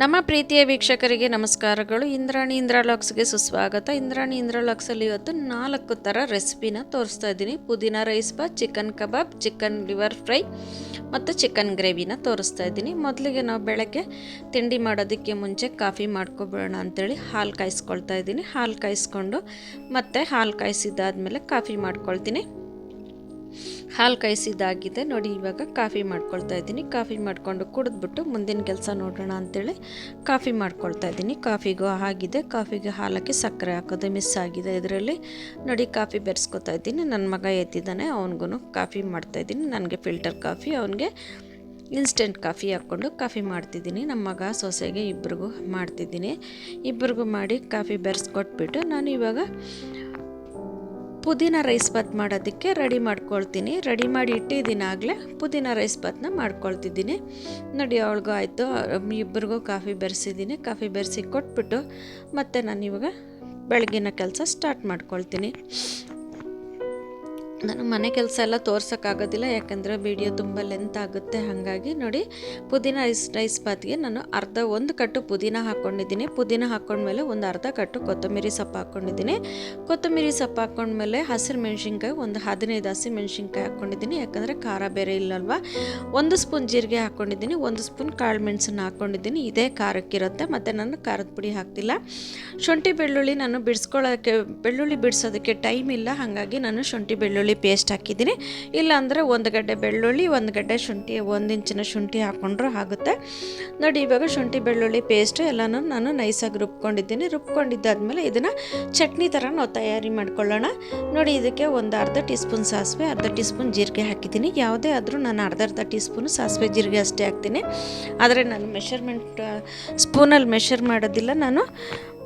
ನಮ್ಮ ಪ್ರೀತಿಯ ವೀಕ್ಷಕರಿಗೆ ನಮಸ್ಕಾರಗಳು. ಇಂದ್ರಾಣಿ ಇಂದ್ರಾಲಾಕ್ಸ್ಗೆ ಸುಸ್ವಾಗತ. ಇಂದ್ರಾಣಿ ಇಂದ್ರಾಲಾಕ್ಸಲ್ಲಿ ಇವತ್ತು ನಾಲ್ಕು ಥರ ರೆಸಿಪಿನ ತೋರಿಸ್ತಾ ಇದ್ದೀನಿ. ಪುದೀನ rice bath, chicken kebab, chicken liver fry ಮತ್ತು ಚಿಕನ್ ಗ್ರೇವಿನ ತೋರಿಸ್ತಾ ಇದ್ದೀನಿ. ಮೊದಲಿಗೆ ನಾವು ಬೆಳಗ್ಗೆ ತಿಂಡಿ ಮಾಡೋದಕ್ಕೆ ಮುಂಚೆ ಕಾಫಿ ಮಾಡ್ಕೊಬಿಡೋಣ ಅಂತೇಳಿ ಹಾಲು ಕಾಯಿಸ್ಕೊಳ್ತಾ ಇದ್ದೀನಿ. ಹಾಲು ಕಾಯಿಸ್ಕೊಂಡು ಮತ್ತು ಹಾಲು ಕಾಯಿಸಿದ್ದಾದಮೇಲೆ ಕಾಫಿ ಮಾಡ್ಕೊಳ್ತೀನಿ. ಹಾಲು ಕಾಯಿಸಿದ್ದಾಗಿದೆ. ನೋಡಿ, ಇವಾಗ ಕಾಫಿ ಮಾಡ್ಕೊಳ್ತಾ ಇದ್ದೀನಿ. ಕಾಫಿ ಮಾಡಿಕೊಂಡು ಕುಡಿದ್ಬಿಟ್ಟು ಮುಂದಿನ ಕೆಲಸ ನೋಡೋಣ ಅಂತೇಳಿ ಕಾಫಿ ಮಾಡ್ಕೊಳ್ತಾ ಇದ್ದೀನಿ. ಕಾಫಿಗೂ ಆಗಿದೆ. ಕಾಫಿಗೆ ಹಾಲಕ್ಕೆ ಸಕ್ಕರೆ ಹಾಕೋದು ಮಿಸ್ ಆಗಿದೆ ಇದರಲ್ಲಿ. ನೋಡಿ, ಕಾಫಿ ಬೆರೆಸ್ಕೊತಾ ಇದ್ದೀನಿ. ನನ್ನ ಮಗ ಎತ್ತಿದ್ದಾನೆ. ಅವನಿಗೂ ಕಾಫಿ ಮಾಡ್ತಾಯಿದ್ದೀನಿ ನನಗೆ ಫಿಲ್ಟರ್ ಕಾಫಿ, ಅವನಿಗೆ ಇನ್ಸ್ಟೆಂಟ್ ಕಾಫಿ ಹಾಕ್ಕೊಂಡು ಕಾಫಿ ಮಾಡ್ತಿದ್ದೀನಿ. ನಮ್ಮ ಮಗ ಸೊಸೆಗೆ ಇಬ್ಬರಿಗೂ ಮಾಡ್ತಿದ್ದೀನಿ. ಇಬ್ಬರಿಗೂ ಮಾಡಿ ಕಾಫಿ ಬೆರೆಸ್ಕೊಟ್ಬಿಟ್ಟು ನಾನು ಇವಾಗ ಪುದೀನ ರೈಸ್ ಬಾತ್ ಮಾಡೋದಕ್ಕೆ ರೆಡಿ ಮಾಡ್ಕೊಳ್ತೀನಿ. ರೆಡಿ ಮಾಡಿ ಇಟ್ಟಿದ್ದೀನಿ ಆಗಲೇ. ಪುದೀನ ರೈಸ್ ಬಾತ್ನ ಮಾಡ್ಕೊಳ್ತಿದ್ದೀನಿ. ನೋಡಿ, ಅವಳಿಗೂ ಆಯಿತು. ಇಬ್ಬರಿಗೂ ಕಾಫಿ ಬೆರೆಸಿದ್ದೀನಿ. ಕಾಫಿ ಬೆರೆಸಿ ಕೊಟ್ಬಿಟ್ಟು ಮತ್ತು ನಾನು ಇವಾಗ ಬೆಳಗಿನ ಕೆಲಸ ಸ್ಟಾರ್ಟ್ ಮಾಡ್ಕೊಳ್ತೀನಿ. ನಾನು ಮನೆ ಕೆಲಸ ಎಲ್ಲ ತೋರ್ಸೋಕ್ಕಾಗೋದಿಲ್ಲ, ಯಾಕಂದರೆ ವಿಡಿಯೋ ತುಂಬ ಲೆಂತ್ ಆಗುತ್ತೆ. ಹಾಗಾಗಿ ನೋಡಿ, ಪುದೀನ ರೈಸ್ ರೈಸ್ ಬಾತ್ಗೆ ನಾನು ಅರ್ಧ ಒಂದು ಕಟ್ಟು ಪುದೀನ ಹಾಕ್ಕೊಂಡಿದ್ದೀನಿ ಪುದೀನ ಹಾಕ್ಕೊಂಡ್ಮೇಲೆ ಒಂದು ಅರ್ಧ ಕಟ್ಟು ಕೊತ್ತಂಬರಿ ಸೊಪ್ಪು ಹಾಕ್ಕೊಂಡಿದ್ದೀನಿ ಕೊತ್ತಂಬರಿ ಸೊಪ್ಪು ಹಾಕ್ಕೊಂಡ್ಮೇಲೆ ಹಸಿರು ಮೆಣಸಿನ್ಕಾಯಿ, ಒಂದು ಹದಿನೈದು ಹಸಿರು ಮೆಣಸಿನ್ಕಾಯಿ ಹಾಕ್ಕೊಂಡಿದ್ದೀನಿ ಯಾಕಂದರೆ ಖಾರ ಬೇರೆ ಇಲ್ಲಲ್ವ? ಒಂದು ಸ್ಪೂನ್ ಜೀರಿಗೆ ಹಾಕ್ಕೊಂಡಿದ್ದೀನಿ ಒಂದು ಸ್ಪೂನ್ ಕಾಳು ಮೆಣಸನ್ನು ಹಾಕ್ಕೊಂಡಿದ್ದೀನಿ ಇದೇ ಖಾರಕ್ಕಿರುತ್ತೆ ಮತ್ತು ನಾನು ಖಾರದ ಪುಡಿ ಹಾಕ್ತಿಲ್ಲ. ಶುಂಠಿ ಬೆಳ್ಳುಳ್ಳಿ ನಾನು ಬಿಡಿಸ್ಕೊಳ್ಳೋಕ್ಕೆ ಬೆಳ್ಳುಳ್ಳಿ ಬಿಡಿಸೋದಕ್ಕೆ ಟೈಮ್ ಇಲ್ಲ. ಹಾಗಾಗಿ ನಾನು ಶುಂಠಿ ಬೆಳ್ಳುಳ್ಳಿ ಪೇಸ್ಟ್ ಹಾಕಿದ್ದೀನಿ. ಇಲ್ಲಾಂದರೆ ಒಂದು ಗಡ್ಡೆ ಬೆಳ್ಳುಳ್ಳಿ, ಒಂದು ಗಡ್ಡೆ ಶುಂಠಿ, ಒಂದು ಇಂಚಿನ ಶುಂಠಿ ಹಾಕ್ಕೊಂಡ್ರೂ ಆಗುತ್ತೆ. ನೋಡಿ, ಇವಾಗ ಶುಂಠಿ, ಬೆಳ್ಳುಳ್ಳಿ, ಪೇಸ್ಟ್ ಎಲ್ಲನೂ ನಾನು ನೈಸಾಗಿ ರುಬ್ಕೊಂಡಿದ್ದೀನಿ. ರುಬ್ಕೊಂಡಿದ್ದಾದ್ಮೇಲೆ ಇದನ್ನು ಚಟ್ನಿ ಥರ ನಾವು ತಯಾರಿ ಮಾಡ್ಕೊಳ್ಳೋಣ. ನೋಡಿ, ಇದಕ್ಕೆ ಒಂದು ಅರ್ಧ ಟೀ ಸ್ಪೂನ್ ಸಾಸಿವೆ, ಅರ್ಧ ಟೀ ಸ್ಪೂನ್ ಜೀರಿಗೆ ಹಾಕಿದ್ದೀನಿ. ಯಾವುದೇ ಆದರೂ ನಾನು ಅರ್ಧ ಅರ್ಧ ಟೀ ಸ್ಪೂನು ಸಾಸಿವೆ, ಜೀರಿಗೆ ಅಷ್ಟೇ ಹಾಕ್ತೀನಿ. ಆದರೆ ನಾನು ಮೆಷರ್ಮೆಂಟ್, ಸ್ಪೂನಲ್ಲಿ ಮೆಷರ್ ಮಾಡೋದಿಲ್ಲ ನಾನು.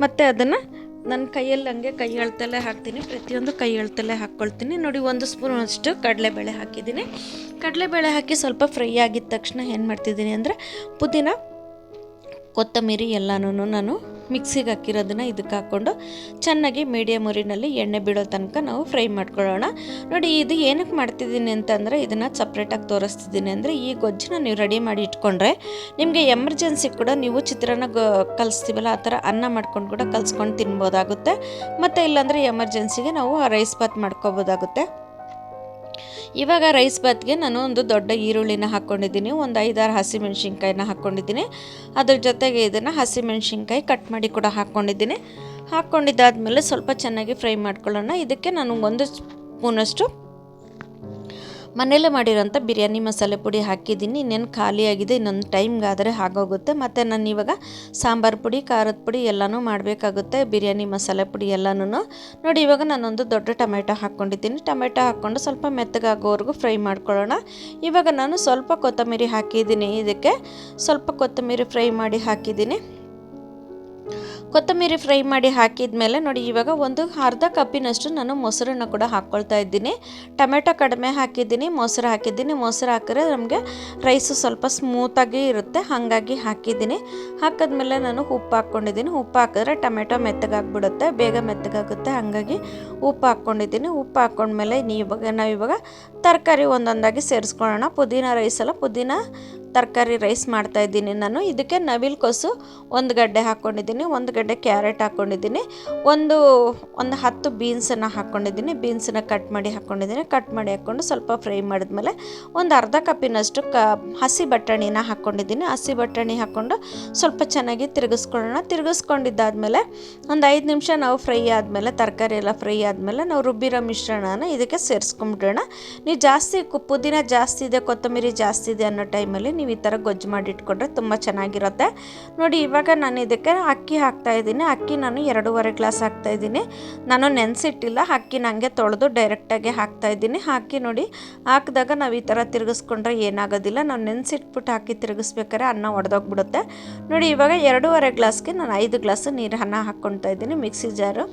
ಮತ್ತು ಅದನ್ನು ನನ್ನ ಕೈಯಲ್ಲಿ ಹಂಗೆ ಕೈ ಅಳ್ತಲ್ಲೇ ಹಾಕ್ತೀನಿ, ಪ್ರತಿಯೊಂದು ಕೈ ಅಳ್ತಲ್ಲೇ ಹಾಕ್ಕೊಳ್ತೀನಿ. ನೋಡಿ, ಒಂದು ಸ್ಪೂನ್ ಅಷ್ಟು ಕಡಲೆಬೇಳೆ ಹಾಕಿದ್ದೀನಿ. ಕಡಲೆಬೇಳೆ ಹಾಕಿ ಸ್ವಲ್ಪ ಫ್ರೈ ಆಗಿದ ತಕ್ಷಣ ಏನು ಮಾಡ್ತಿದ್ದೀನಿ ಅಂದರೆ ಪುದೀನ, ಕೊತ್ತಂಬರಿ ಎಲ್ಲನೂ ನಾನು ಮಿಕ್ಸಿಗೆ ಹಾಕಿರೋದನ್ನ ಇದಕ್ಕೆ ಹಾಕ್ಕೊಂಡು ಚೆನ್ನಾಗಿ ಮೀಡಿಯಮ್ ಉರಿನಲ್ಲಿ ಎಣ್ಣೆ ಬಿಡೋ ತನಕ ನಾವು ಫ್ರೈ ಮಾಡ್ಕೊಳ್ಳೋಣ. ನೋಡಿ, ಇದು ಏನಕ್ಕೆ ಮಾಡ್ತಿದ್ದೀನಿ ಅಂತಂದರೆ ಇದನ್ನು ಸಪ್ರೇಟಾಗಿ ತೋರಿಸ್ತಿದ್ದೀನಿ. ಅಂದರೆ ಈ ಗೊಜ್ಜನ್ನ ನೀವು ರೆಡಿ ಮಾಡಿ ಇಟ್ಕೊಂಡ್ರೆ ನಿಮಗೆ ಎಮರ್ಜೆನ್ಸಿ ಕೂಡ ನೀವು ಚಿತ್ರಾನ್ನ ಕಲಿಸ್ತೀವಲ್ಲ, ಆ ಥರ ಅನ್ನ ಮಾಡ್ಕೊಂಡು ಕೂಡ ಕಲಿಸ್ಕೊಂಡು ತಿನ್ಬೋದಾಗುತ್ತೆ. ಮತ್ತು ಇಲ್ಲಾಂದರೆ ಎಮರ್ಜೆನ್ಸಿಗೆ ನಾವು ರೈಸ್ ಬಾತ್ ಮಾಡ್ಕೋಬೋದಾಗುತ್ತೆ. ಇವಾಗ ರೈಸ್ ಬಾತ್ಗೆ ನಾನು ಒಂದು ದೊಡ್ಡ ಈರುಳ್ಳಿನ ಹಾಕ್ಕೊಂಡಿದ್ದೀನಿ, ಒಂದು ಐದಾರು ಹಸಿಮೆಣ್ಸಿನ್ಕಾಯಿನ ಹಾಕ್ಕೊಂಡಿದ್ದೀನಿ. ಅದ್ರ ಜೊತೆಗೆ ಇದನ್ನು ಹಸಿಮೆಣ್ಸಿನ್ಕಾಯಿ ಕಟ್ ಮಾಡಿ ಕೂಡ ಹಾಕ್ಕೊಂಡಿದ್ದೀನಿ. ಹಾಕ್ಕೊಂಡಿದ್ದಾದಮೇಲೆ ಸ್ವಲ್ಪ ಚೆನ್ನಾಗಿ ಫ್ರೈ ಮಾಡ್ಕೊಳ್ಳೋಣ. ಇದಕ್ಕೆ ನಾನು ಒಂದು ಸ್ಪೂನಷ್ಟು ಮನೇಲೇ ಮಾಡಿರೋಂಥ ಬಿರಿಯಾನಿ ಮಸಾಲೆ ಪುಡಿ ಹಾಕಿದ್ದೀನಿ. ಇನ್ನೇನು ಖಾಲಿಯಾಗಿದೆ, ಇನ್ನೊಂದು ಟೈಮ್ಗಾದರೆ ಆಗೋಗುತ್ತೆ ಮತ್ತು ನಾನು ಇವಾಗ ಸಾಂಬಾರು ಪುಡಿ, ಖಾರದ ಪುಡಿ ಎಲ್ಲನೂ ಮಾಡಬೇಕಾಗುತ್ತೆ, ಬಿರಿಯಾನಿ ಮಸಾಲೆ ಪುಡಿ ಎಲ್ಲನೂ ನೋಡಿ, ಇವಾಗ ನಾನೊಂದು ದೊಡ್ಡ ಟೊಮೆಟೊ ಹಾಕ್ಕೊಂಡಿದ್ದೀನಿ. ಟೊಮೆಟೊ ಹಾಕ್ಕೊಂಡು ಸ್ವಲ್ಪ ಮೆತ್ತಗಾಗೋವರೆಗೂ ಫ್ರೈ ಮಾಡ್ಕೊಳ್ಳೋಣ. ಇವಾಗ ನಾನು ಸ್ವಲ್ಪ ಕೊತ್ತಂಬರಿ ಹಾಕಿದ್ದೀನಿ. ಇದಕ್ಕೆ ಸ್ವಲ್ಪ ಕೊತ್ತಂಬರಿ ಫ್ರೈ ಮಾಡಿ ಹಾಕಿದ್ದೀನಿ. ಕೊತ್ತಂಬರಿ ಫ್ರೈ ಮಾಡಿ ಹಾಕಿದ ಮೇಲೆ ನೋಡಿ, ಇವಾಗ ಒಂದು ಅರ್ಧ ಕಪ್ಪಿನಷ್ಟು ನಾನು ಮೊಸರನ್ನು ಕೂಡ ಹಾಕ್ಕೊಳ್ತಾ ಇದ್ದೀನಿ. ಟೊಮೆಟೊ ಕಡಿಮೆ ಹಾಕಿದ್ದೀನಿ, ಮೊಸರು ಹಾಕಿದ್ದೀನಿ. ಮೊಸರು ಹಾಕಿದ್ರೆ ನಮಗೆ ರೈಸು ಸ್ವಲ್ಪ ಸ್ಮೂತಾಗಿ ಇರುತ್ತೆ, ಹಾಗಾಗಿ ಹಾಕಿದ್ದೀನಿ. ಹಾಕಿದ್ಮೇಲೆ ನಾನು ಉಪ್ಪು ಹಾಕ್ಕೊಂಡಿದ್ದೀನಿ. ಉಪ್ಪು ಹಾಕಿದ್ರೆ ಟೊಮೆಟೊ ಮೆತ್ತಗಾಗ್ಬಿಡುತ್ತೆ, ಬೇಗ ಮೆತ್ತಗಾಗುತ್ತೆ, ಹಾಗಾಗಿ ಉಪ್ಪು ಹಾಕ್ಕೊಂಡಿದ್ದೀನಿ. ಉಪ್ಪು ಹಾಕ್ಕೊಂಡ್ಮೇಲೆ ಇವಾಗ ನಾವು ಇವಾಗ ತರಕಾರಿ ಒಂದೊಂದಾಗಿ ಸೇರಿಸ್ಕೊಳ್ಳೋಣ. ಪುದೀನ ರೈಸಲ್ಲ ಪುದೀನ ತರಕಾರಿ ರೈಸ್ ಮಾಡ್ತಾ ಇದ್ದೀನಿ ನಾನು. ಇದಕ್ಕೆ ನವಿಲು ಕೋಸು ಒಂದು ಗಡ್ಡೆ ಹಾಕ್ಕೊಂಡಿದ್ದೀನಿ, ಒಂದು ಗಡ್ಡೆ ಕ್ಯಾರೆಟ್ ಹಾಕ್ಕೊಂಡಿದ್ದೀನಿ, ಒಂದು ಒಂದು ಹತ್ತು ಬೀನ್ಸನ್ನು ಹಾಕ್ಕೊಂಡಿದ್ದೀನಿ. ಬೀನ್ಸನ್ನು ಕಟ್ ಮಾಡಿ ಹಾಕ್ಕೊಂಡಿದ್ದೀನಿ. ಕಟ್ ಮಾಡಿ ಹಾಕ್ಕೊಂಡು ಸ್ವಲ್ಪ ಫ್ರೈ ಮಾಡಿದ್ಮೇಲೆ ಒಂದು ಅರ್ಧ ಕಪ್ಪಿನಷ್ಟು ಕ, ಹಸಿ ಬಟಾಣಿನ ಹಾಕ್ಕೊಂಡಿದ್ದೀನಿ. ಹಸಿ ಬಟಾಣಿ ಹಾಕ್ಕೊಂಡು ಸ್ವಲ್ಪ ಚೆನ್ನಾಗಿ ತಿರುಗಿಸ್ಕೊಳ್ಳೋಣ. ತಿರುಗಿಸ್ಕೊಂಡಿದ್ದಾದಮೇಲೆ ಒಂದು ಐದು ನಿಮಿಷ ನಾವು ಫ್ರೈ ಆದಮೇಲೆ, ತರಕಾರಿ ಎಲ್ಲ ಫ್ರೈ ಆದಮೇಲೆ ನಾವು ರುಬ್ಬಿರೋ ಮಿಶ್ರಣನ ಇದಕ್ಕೆ ಸೇರಿಸ್ಕೊಂಬಿಡೋಣ. ನೀವು ಜಾಸ್ತಿ, ಪುದೀನ ಜಾಸ್ತಿ ಇದೆ, ಕೊತ್ತಂಬರಿ ಜಾಸ್ತಿ ಇದೆ ಅನ್ನೋ ಟೈಮಲ್ಲಿ ನೀವು ಈ ಥರ ಗೊಜ್ಜು ಮಾಡಿ ಇಟ್ಕೊಂಡ್ರೆ ತುಂಬ ಚೆನ್ನಾಗಿರುತ್ತೆ. ನೋಡಿ, ಇವಾಗ ನಾನು ಇದಕ್ಕೆ ಅಕ್ಕಿ ಹಾಕ್ತಾ ಇದ್ದೀನಿ. ಅಕ್ಕಿ ನಾನು ಎರಡೂವರೆ ಗ್ಲಾಸ್ ಹಾಕ್ತಾ ಇದ್ದೀನಿ. ನಾನು ನೆನೆಸಿಟ್ಟಿಲ್ಲ, ಅಕ್ಕಿ ನನಗೆ ತೊಳೆದು ಡೈರೆಕ್ಟಾಗಿ ಹಾಕ್ತಾ ಇದ್ದೀನಿ. ಹಾಕಿ ನೋಡಿ, ಹಾಕಿದಾಗ ನಾವು ಈ ಥರ ತಿರುಗಿಸ್ಕೊಂಡ್ರೆ ಏನಾಗೋದಿಲ್ಲ. ನಾವು ನೆನೆಸಿಟ್ಬಿಟ್ಟು ಹಾಕಿ ತಿರುಗಿಸ್ಬೇಕಾದ್ರೆ ಅನ್ನ ಒಡೆದೋಗ್ಬಿಡುತ್ತೆ. ನೋಡಿ, ಇವಾಗ ಎರಡೂವರೆ ಗ್ಲಾಸ್ಗೆ ನಾನು ಐದು ಗ್ಲಾಸ್ ನೀರು ಅನ್ನ ಹಾಕ್ಕೊಳ್ತಾ ಇದ್ದೀನಿ ಮಿಕ್ಸಿ ಜಾರು.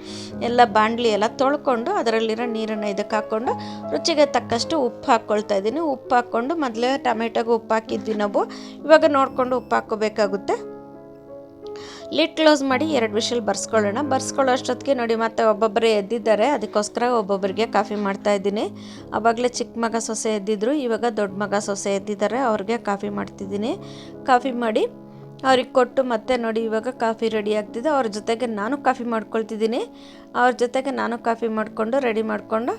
ಎಲ್ಲ ಬಾಂಡ್ಲಿ ಎಲ್ಲ ತೊಳ್ಕೊಂಡು ಅದರಲ್ಲಿರೋ ನೀರನ್ನು ಇದಕ್ಕೆ ಹಾಕ್ಕೊಂಡು ರುಚಿಗೆ ತಕ್ಕಷ್ಟು ಉಪ್ಪು ಹಾಕ್ಕೊಳ್ತಾ ಇದ್ದೀನಿ. ಉಪ್ಪು ಹಾಕ್ಕೊಂಡು ಮೊದಲೇ ಟೊಮೆಟೊಗೆ ಉಪ್ಪು ಹಾಕಿದ್ವಿ ನಾವು. ಇವಾಗ ನೋಡಿಕೊಂಡು ಉಪ್ಪು ಹಾಕೋಬೇಕಾಗುತ್ತೆ ಲಿಡ್ ಕ್ಲೋಸ್ ಮಾಡಿ ಎರಡು ವಿಷಲ್ ಬರ್ಸ್ಕೊಳ್ಳೋಣ. ಬರ್ಸ್ಕೊಳ್ಳೋ ಅಷ್ಟೊತ್ತಿಗೆ ನೋಡಿ, ಮತ್ತೆ ಒಬ್ಬೊಬ್ಬರೇ ಎದ್ದಿದ್ದಾರೆ. ಅದಕ್ಕೋಸ್ಕರ ಒಬ್ಬೊಬ್ಬರಿಗೆ ಕಾಫಿ ಮಾಡ್ತಾ ಇದ್ದೀನಿ. ಅವಾಗಲೇ ಚಿಕ್ಕ ಮಗ ಸೊಸೆ ಎದ್ದಿದ್ರು, ಇವಾಗ ದೊಡ್ಡ ಮಗ ಸೊಸೆ ಎದ್ದಿದ್ದಾರೆ. ಅವ್ರಿಗೆ ಕಾಫಿ ಮಾಡ್ತಿದ್ದೀನಿ. ಕಾಫಿ ಮಾಡಿ ಅವ್ರಿಗೆ ಕೊಟ್ಟು ಮತ್ತೆ ನೋಡಿ, ಇವಾಗ ಕಾಫಿ ರೆಡಿ ಆಗ್ತಿದೆ. ಅವ್ರ ಜೊತೆಗೆ ನಾನು ಕಾಫಿ ಮಾಡ್ಕೊಳ್ತಿದ್ದೀನಿ. ಅವ್ರ ಜೊತೆಗೆ ನಾನು ಕಾಫಿ ಮಾಡಿಕೊಂಡು ರೆಡಿ ಮಾಡಿಕೊಂಡು